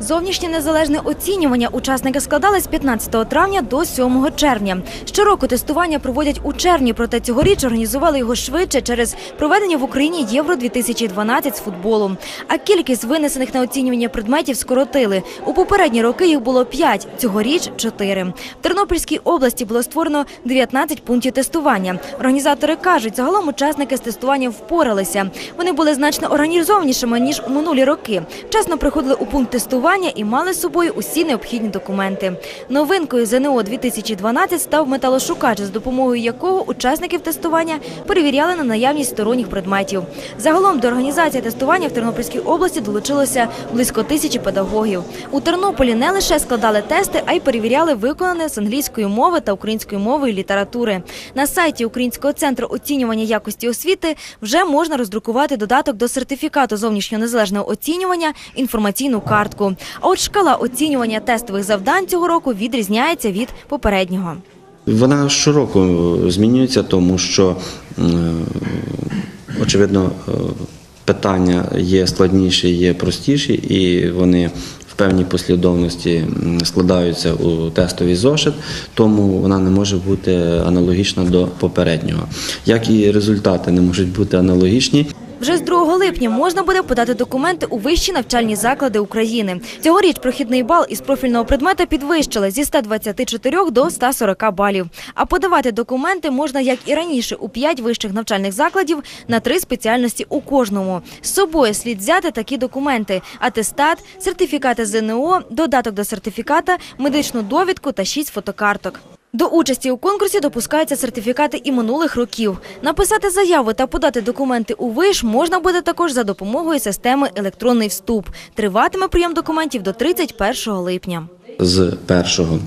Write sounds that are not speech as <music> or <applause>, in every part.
Зовнішнє незалежне оцінювання учасники складали з 15 травня до 7 червня. Щороку тестування проводять у червні, проте цьогоріч організували його швидше через проведення в Україні Євро 2012 з футболу. А кількість винесених на оцінювання предметів скоротили. У попередні роки їх було 5, цьогоріч 4. В Тернопільській області було створено 19 пунктів тестування. Організатори кажуть, загалом учасники з тестуванням впоралися. Вони були значно організованішими ніж у минулі роки. Вчасно приходили у пункт тестування і мали з собою усі необхідні документи. Новинкою ЗНО 2012 став металошукач, з допомогою якого учасників тестування перевіряли на наявність сторонніх предметів. Загалом до організації тестування в Тернопільській області долучилося близько тисячі педагогів. У Тернополі не лише складали тести, а й перевіряли виконане з англійської мови та української мови і літератури. На сайті Українського центру оцінювання якості освіти вже можна роздрукувати додаток до сертифікату зовнішнього незалежного оцінювання інформаційну картку. А от шкала оцінювання тестових завдань цього року відрізняється від попереднього. Вона щороку змінюється, тому що, е, очевидно, е, питання є складніші, є простіші, і вони в певній послідовності складаються у тестовий зошит, тому вона не може бути аналогічна до попереднього. Як і результати не можуть бути аналогічні. Вже з 2 липня можна буде подати документи у вищі навчальні заклади України. Цьогоріч прохідний бал із профільного предмета підвищили зі 124 до 140 балів. А подавати документи можна, як і раніше, у 5 вищих навчальних закладів на 3 спеціальності у кожному. З собою слід взяти такі документи: атестат, сертифікати ЗНО, додаток до сертифіката, медичну довідку та 6 фотокарток. До участі у конкурсі допускаються сертифікати і минулих років. Написати заяву та подати документи у виш можна буде також за допомогою системи електронний вступ. Триватиме прийом документів до 31 липня. з 1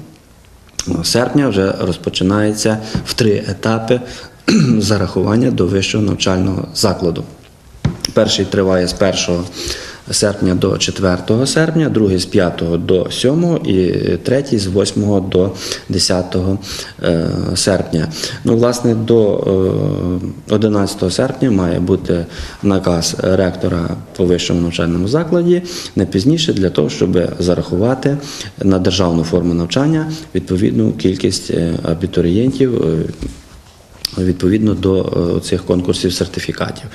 серпня вже розпочинається в три етапи <clears throat> зарахування до вищого навчального закладу. Перший триває з 1 серпня до 4 серпня, другий з 5 до 7 і третій з 8 до 10 е, серпня. Ну, власне, до е, 11 серпня має бути наказ ректора по вищому навчальному закладі не пізніше для того, щоб зарахувати на державну форму навчання відповідну кількість е, абітурієнтів е, відповідно до е, цих конкурсів сертифікатів.